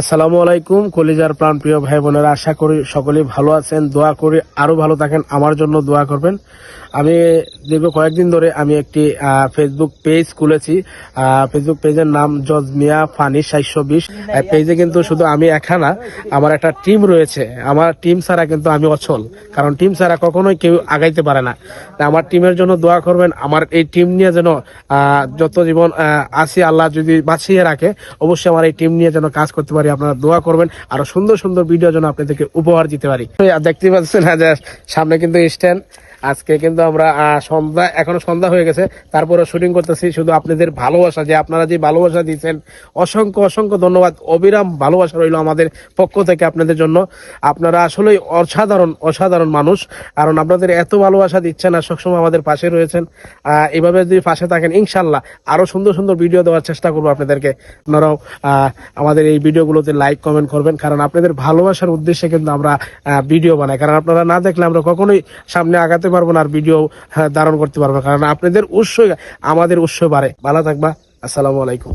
আসসালামু আলাইকুম কলিজার প্রাণ প্রিয় ভাই বোনেরা আশা করি সকলেই ভালো আছেন। দোয়া করি আরও ভালো থাকেন আমার জন্য দোয়া করবেন। আমি দীর্ঘ কয়েকদিন ধরে আমি একটি ফেসবুক পেজ খুলেছি। ফেসবুক পেজের নাম জজমিয়া ফানি সাতশো বিশ। পেজে কিন্তু শুধু আমি একা না আমার একটা টিম রয়েছে। আমার টিম ছাড়া কিন্তু আমি অচল কারণ টিম ছাড়া কখনোই কেউ আগাইতে পারে না। আমার টিমের জন্য দোয়া করবেন আমার এই টিম নিয়ে যেন যত জীবন আসি আল্লাহ যদি বাঁচিয়ে রাখে অবশ্যই আমার এই টিম নিয়ে যেন কাজ করতে পারি। আপনারা দোয়া করবেন। আরও সুন্দর সুন্দর ভিডিও যেন আপনাদেরকে উপহার দিতে পারি। দেখতে পাচ্ছেন সামনে কিন্তু স্ট্যান্ড আজকে কিন্তু আমরা সন্ধ্যা, এখনও সন্ধ্যা হয়ে গেছে। তারপরে শুটিং করতেছি শুধু আপনাদের ভালোবাসা, যে আপনারা যে ভালোবাসা দিচ্ছেন অসংখ্য অসংখ্য ধন্যবাদ। অবিরাম ভালোবাসা রইল আমাদের পক্ষ থেকে আপনাদের জন্য। আপনারা আসলে অসাধারণ অসাধারণ মানুষ। কারণ আপনাদের এত ভালোবাসা দিচ্ছেন আর সবসময় আমাদের পাশে রয়েছেন। এভাবে যদি পাশে থাকেন ইনশাল্লাহ আরও সুন্দর সুন্দর ভিডিও দেওয়ার চেষ্টা করব আপনাদেরকে। আপনারাও আমাদের এই ভিডিওগুলোতে লাইক কমেন্ট করবেন। কারণ আপনাদের ভালোবাসার উদ্দেশ্যে কিন্তু আমরা ভিডিও বানাই। কারণ আপনারা না দেখলে আমরা কখনোই সামনে আগাতে পারব না আর ভিডিও ধারণ করতে পারব না। কারণ আপনাদের উৎস আমাদের উৎস বাড়ে। ভালো থাকবা। আসসালামু আলাইকুম।